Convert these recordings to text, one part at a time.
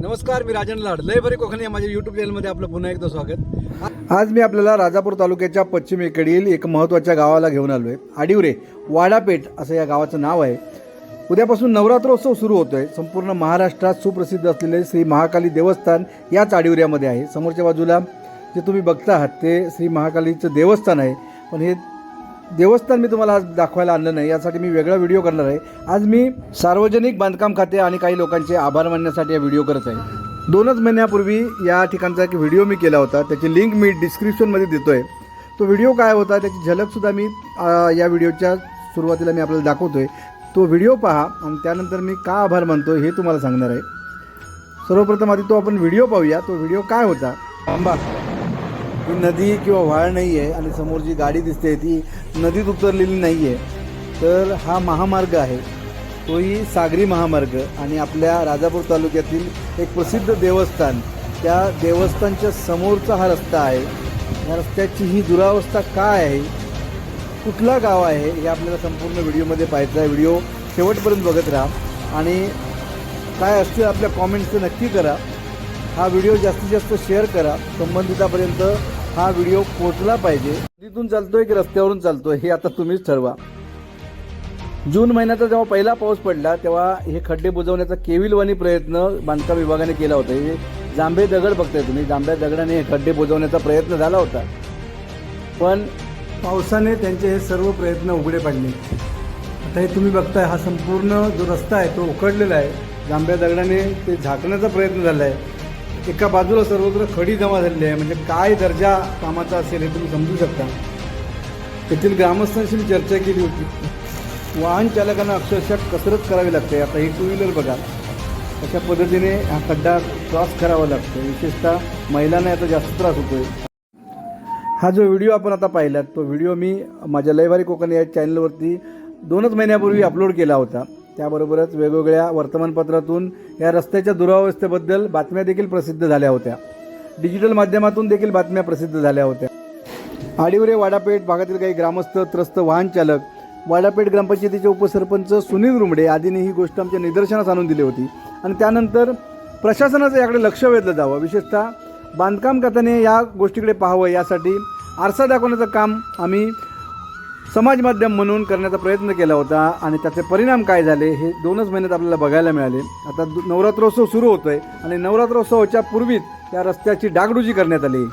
नमस्कार मी राजन लाड. लय बरे कोकणी माझ्या यूट्यूब चॅनलमध्ये आपलं पुन्हा एकदा स्वागत. आज मी आपल्याला राजापूर तालुक्याच्या पश्चिमेकडील एक महत्त्वाच्या गावाला घेऊन आलो आहे आडिवरे वाडापेठ असं या गावाचं नाव आहे. उद्यापासून नवरात्रोत्सव सुरू होतो आहे संपूर्ण महाराष्ट्रात सुप्रसिद्ध असलेले श्री महाकाली देवस्थान याच आडिवऱ्यामध्ये आहे. समोरच्या बाजूला जे तुम्ही बघता आहात ते श्री महाकालीचं देवस्थान आहे. पण हे देवस्थान मी तुम्हाला आज दाखवायला आणलं नाही यासाठी मी वेगळा व्हिडिओ करणार आहे. आज मी सार्वजनिक बांधकाम खाते आणि काही लोकांचे आभार मानण्यासाठी हा व्हिडिओ करत आहे. दोनच महिन्यापूर्वी या ठिकाणचा एक व्हिडिओ मी केला होता त्याची लिंक मी डिस्क्रिप्शनमध्ये देतो आहे तो व्हिडिओ काय होता त्याची झलकसुद्धा मी या व्हिडिओच्या सुरुवातीला मी आपल्याला दाखवतो आहे तो व्हिडिओ पहा आणि त्यानंतर मी का आभार मानतो हे तुम्हाला सांगणार आहे. सर्वप्रथम आधी तो आपण व्हिडिओ पाहूया. तो व्हिडिओ काय होता? आंबा ही नदी किंवा व्हाळ नाही आहे आणि समोर जी गाडी दिसते ती नदीत उतरलेली नाही आहे तर हा महामार्ग आहे. तोही सागरी महामार्ग आणि आपल्या राजापूर तालुक्यातील एक प्रसिद्ध देवस्थान. त्या देवस्थानच्या समोरचा हा रस्ता आहे. या रस्त्याची ही दुरावस्था काय आहे? कुठला गाव आहे? हे आपल्याला संपूर्ण व्हिडिओमध्ये पाहायचं आहे. व्हिडिओ शेवटपर्यंत बघत राहा. आणि काय असतील आपल्या कॉमेंट्स नक्की करा. हा व्हिडिओ जास्तीत जास्त शेअर करा. संबंधितापर्यंत हा व्हिडिओ पोहोचला पाहिजे. नदीतून चालतोय की रस्त्यावरून चालतोय हे आता तुम्हीच ठरवा. जून महिन्याचा जेव्हा पहिला पाऊस पडला तेव्हा हे खड्डे बुजवण्याचा केविलवाणी प्रयत्न बांधकाम विभागाने केला होता. हे जांभे दगड बघताय तुम्ही. जांभ्या दगडाने हे खड्डे बुजवण्याचा प्रयत्न झाला होता. पण पावसाने त्यांचे हे सर्व प्रयत्न उघडे पडले. आता हे तुम्ही बघताय हा संपूर्ण जो रस्ता आहे तो उकडलेला आहे. जांभ्या दगडाने ते झाकण्याचा प्रयत्न झाला आहे एका बाजूला सर्वत्र खडी जमा झालेली आहे. म्हणजे काय दर्जा कामाचा असेल हे तुम्ही समजू शकता. तेथील ग्रामस्थांशी मी चर्चा केली होती. वाहन चालकांना अक्षरशः कसरत करावी लागते. आता ही टू व्हीलर बघा. अशा पद्धतीने हा खड्डा क्रॉस करावा लागतो. विशेषतः महिलांना याचा जास्त त्रास होतोय. हा जो व्हिडिओ आपण आता पाहिलात तो व्हिडिओ मी माझ्या लयवारी कोकण या चॅनलवरती दोनच महिन्यापूर्वी अपलोड केला होता. त्याबरोबरच वेगवेगळ्या वर्तमानपत्रातून या रस्त्याच्या दुरावस्थेबद्दल बातम्या देखील प्रसिद्ध झाल्या होत्या. डिजिटल माध्यमातून देखील बातम्या प्रसिद्ध झाल्या होत्या. आडिवरे वाडापेठ भागातील काही ग्रामस्थ त्रस्त वाहन चालक वाडापेठ ग्रामपंचायतीचे उपसरपंच सुनील रुमडे आदींनी ही गोष्ट आमच्या निदर्शनास आणून दिली होती. आणि त्यानंतर प्रशासनाचं याकडे लक्ष वेधलं जावं. विशेषतः बांधकाम खात्याने या गोष्टीकडे पाहावं. यासाठी आरसा दाखवण्याचं काम आम्ही समाज माध्यम म्हणून करण्याचा प्रयत्न केला होता आणि त्याचे परिणाम काय झाले हे दोनच महिन्यात आपल्याला बघायला मिळाले. आता नवरात्रोत्सव सुरू होतोय आणि नवरात्रोत्सवाच्या पूर्वीच त्या रस्त्याची डागडुजी करण्यात आली.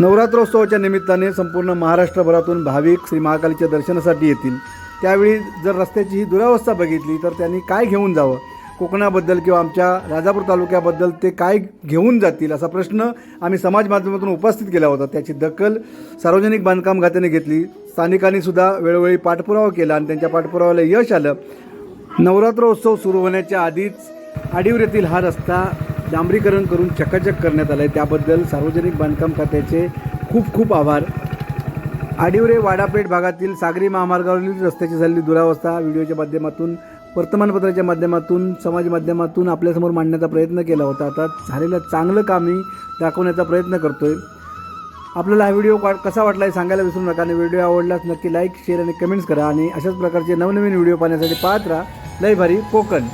नवरात्रोत्सवाच्या निमित्ताने संपूर्ण महाराष्ट्रभरातून भाविक श्री महाकालीच्या दर्शनासाठी येतील. त्यावेळी जर रस्त्याची ही दुरावस्था बघितली तर त्यांनी काय घेऊन जावं? कोकणाबद्दल किंवा आमच्या राजापूर तालुक्याबद्दल ते काय घेऊन जातील असा प्रश्न आम्ही समाज माध्यमातून उपस्थित केला होता. त्याची दखल सार्वजनिक बांधकाम खात्याने घेतली. स्थानिकांनी सुद्धा वेळोवेळी पाठपुरावा केला आणि त्यांच्या पाठपुराव्याला यश आलं. नवरात्रोत्सव सुरू होण्याच्या आधीच आडिवरेतील हा रस्ता डांबरीकरण करून चकाचक करण्यात आला आहे त्याबद्दल सार्वजनिक बांधकाम खात्याचे खूप खूप आभार. आडिवरे वाडापेठ भागातील सागरी महामार्गावरील रस्त्याची झालेली दुरावस्था व्हिडिओच्या माध्यमातून वर्तमानपत्राच्या माध्यमातून समाज माध्यमातून आपल्यासमोर मांडण्याचा प्रयत्न केला होता. आता झालेलं चांगलं काम मी दाखवण्याचा प्रयत्न करतोय. आपल्याला हा व्हिडिओ का कसा वाटला हे सांगायला विसरू नका आणि व्हिडिओ आवडलाच नक्की लाईक शेअर आणि कमेंट्स करा आणि अशाच प्रकारचे नवनवीन व्हिडिओ पाहण्यासाठी पाहत राहा. लय भारी कोकण.